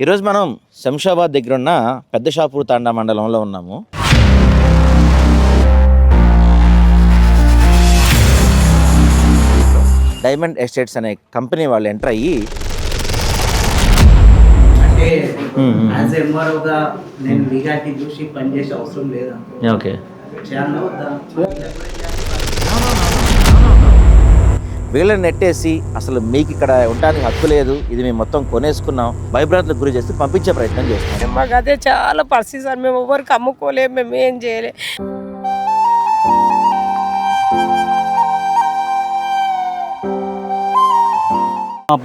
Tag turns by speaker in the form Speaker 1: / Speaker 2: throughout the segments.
Speaker 1: ఈరోజు మనం శంషాబాద్ దగ్గర ఉన్న పెద్ద షాపూర్ తాండా మండలంలో ఉన్నాము. డైమండ్ ఎస్టేట్స్ అనే కంపెనీ వాళ్ళు ఎంటర్ అయ్యి
Speaker 2: అంటే
Speaker 1: మ్మ్, మ్మ్.
Speaker 2: యాజ్ ఎంఆర్ఓగా నేను లీగాలిటీ చూసి పనిచేసే అవసరం లేదా
Speaker 1: ఓకే.
Speaker 2: చేయాలా
Speaker 1: వీళ్ళని నెట్టేసి అసలు మీకు ఇక్కడ ఉండడానికి హక్కు లేదు. ఇది మేము మొత్తం కొనేసుకున్నాం. భయభ్రాంతులకు గురి చేసి పంపించే ప్రయత్నం చేస్తున్నాం.
Speaker 3: మాకు అదే చాలా పరిస్థితి సార్. మేము ఎవరికి అమ్ముకోలేము మేము ఏం చేయలే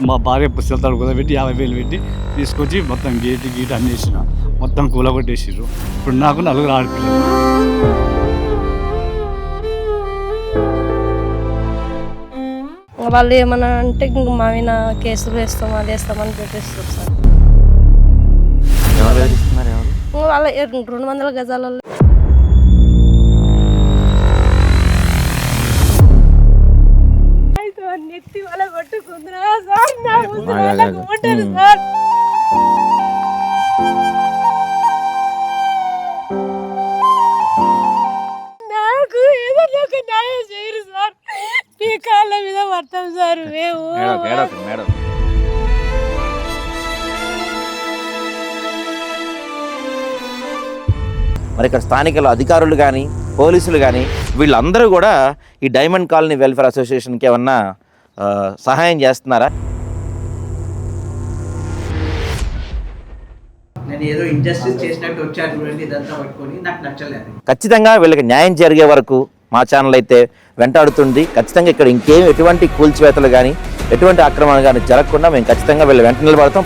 Speaker 4: మా- భార్య పుస్తకాలు కూడా పెట్టి యాభై వేలు పెట్టి తీసుకొచ్చి మొత్తం గేట్ గీట్ అన్నేసిన మొత్తం కూలగొట్టేసిర్రు. ఇప్పుడు నాకు నలుగురు ఆడపిల్లలు.
Speaker 3: వాళ్ళు ఏమన్నా అంటే ఇంక మా మీద కేసులు వేస్తాం అది వేస్తామని పెట్టేస్తారు సార్. వాళ్ళ రెండు వందల గజాలలో. వాళ్ళ కొట్టుకుందిరా సార్. నా ముందు
Speaker 1: ఆగు,
Speaker 3: వాళ్ళకు
Speaker 1: ఆగు.
Speaker 3: కొట్టారు
Speaker 1: మ్మ్.
Speaker 3: సార్. నాకు ఏదో ఒక న్యాయం చేయరు సార్. మీ కాళ్ళ మీద పడతాం సార్ మేము
Speaker 1: మేడం మేడం మేడం. మరి ఇక్కడ స్థానిక అధికారులు కానీ పోలీసులు కానీ వీళ్ళందరూ కూడా ఈ డైమండ్ కాలనీ వెల్ఫేర్ అసోసియేషన్కి ఏమన్నా సహాయం చేస్తున్నారా?
Speaker 2: నేను ఏదో ఇంజస్టిస్ చేసినట్టు వచ్చాను చూడండి ఇదంతా పట్టుకొని నాకు నచ్చలేదు.
Speaker 1: ఖచ్చితంగా వీళ్ళకి న్యాయం జరిగే వరకు మా ఛానల్ అయితే వెంటాడుతుంది. ఖచ్చితంగా ఇక్కడ ఇంకేం ఎటువంటి కూల్చివేతలు కానీ ఎటువంటి ఆక్రమణ కానీ జరగకుండా మేము ఖచ్చితంగా వీళ్ళు వెంట నిలబడతాం.